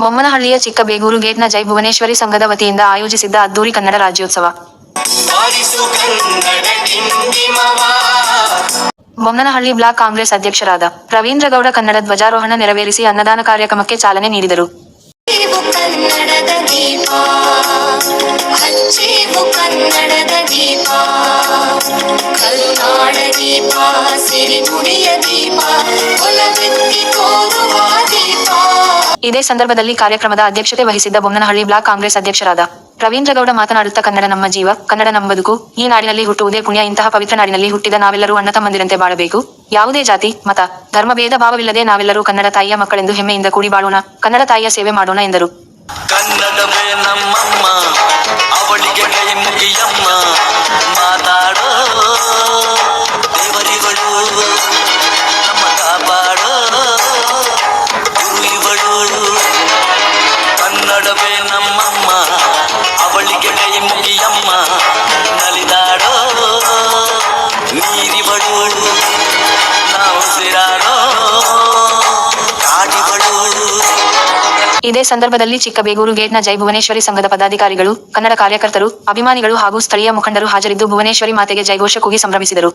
ಕನ್ನಡದ ಚಿಕ್ಕ ಬೇಗೂರು ಗೇಟ್ನ ಜೈ ಭುವನೇಶ್ವರಿ ಸಂಘದ ವತಿಯಿಂದ ಆಯೋಜಿಸಿದ್ದ ಅದ್ದೂರಿ ಕನ್ನಡ ರಾಜ್ಯೋತ್ಸವ. ಬೊಮ್ಮನಹಳ್ಳಿ ಬ್ಲಾಕ್ ಕಾಂಗ್ರೆಸ್ ಅಧ್ಯಕ್ಷರಾದ ರವೀಂದ್ರಗೌಡ ಕನ್ನಡ ಧ್ವಜಾರೋಹಣ ನೆರವೇರಿಸಿ ಅನ್ನದಾನ ಕಾರ್ಯಕ್ರಮಕ್ಕೆ ಚಾಲನೆ ನೀಡಿದರು. ಹಚ್ಚೇವು ಕನ್ನಡದ ದೀಪ. ಕರುನಾಡ ದೀಪ ದೀಪ ಒಲವೆತ್ತಿ ತೋರುವ ದೀಪ. ಇದೇ ಸಂದರ್ಭದಲ್ಲಿ ಕಾರ್ಯಕ್ರಮದ ಅಧ್ಯಕ್ಷತೆ ವಹಿಸಿದ್ದ ಬೊಮ್ಮನಹಳ್ಳಿ ಬ್ಲಾಕ್ ಕಾಂಗ್ರೆಸ್ ಅಧ್ಯಕ್ಷರಾದ ರವೀಂದ್ರಗೌಡ ಮಾತನಾಡುತ್ತಾ ಕನ್ನಡ ನಮ್ಮ ಜೀವ ಕನ್ನಡ ನಮ್ಮ ಬದುಕು ಈ ನಾಡಿನಲ್ಲಿ ಹುಟ್ಟುವುದೇ ಪುಣ್ಯ. ಇಂತಹ ಪವಿತ್ರ ನಾಡಿನಲ್ಲಿ ಹುಟ್ಟಿದ ನಾವೆಲ್ಲರೂ ಅಣ್ಣ ತಮ್ಮಂದಿರಂತೆ ಬಾಳಬೇಕು. ಯಾವುದೇ ಜಾತಿ ಮತ ಧರ್ಮ ಭೇದ ಭಾವವಿಲ್ಲದೆ ನಾವೆಲ್ಲರೂ ಕನ್ನಡ ತಾಯಿಯ ಮಕ್ಕಳೆಂದು ಹೆಮ್ಮೆಯಿಂದ ಕೂಡಿ ಬಾಳೋಣ. ಕನ್ನಡ ತಾಯಿಯ ಸೇವೆ ಮಾಡೋಣ ಎಂದರು. ಮುಗಿಯಮ್ಮ ಮಾತಾಡೋ ದೇವರಿಗಳು ನಮ್ಮ ಕಾಪಾಡೋ ಗುರು ಇವಳು ಕನ್ನಡವೇ ನಮ್ಮಮ್ಮ ಅವಳಿಗೆ ಕೈ ಮುಗಿಯಮ್ಮ ನಲಿದಾಡೋ ನೀರಿವಳು. ಇದೇ ಸಂದರ್ಭದಲ್ಲಿ ಚಿಕ್ಕಬೇಗೂರು ಗೇಟ್ನ ಜೈ ಭುವನೇಶ್ವರಿ ಸಂಘದ ಪದಾಧಿಕಾರಿಗಳು, ಕನ್ನಡ ಕಾರ್ಯಕರ್ತರು, ಅಭಿಮಾನಿಗಳು ಹಾಗೂ ಸ್ಥಳೀಯ ಮುಖಂಡರು ಹಾಜರಿದ್ದು ಭುವನೇಶ್ವರಿ ಮಾತೆಗೆ ಜೈಘೋಷ ಕೂಗಿ ಸಂಭ್ರಮಿಸಿದರು.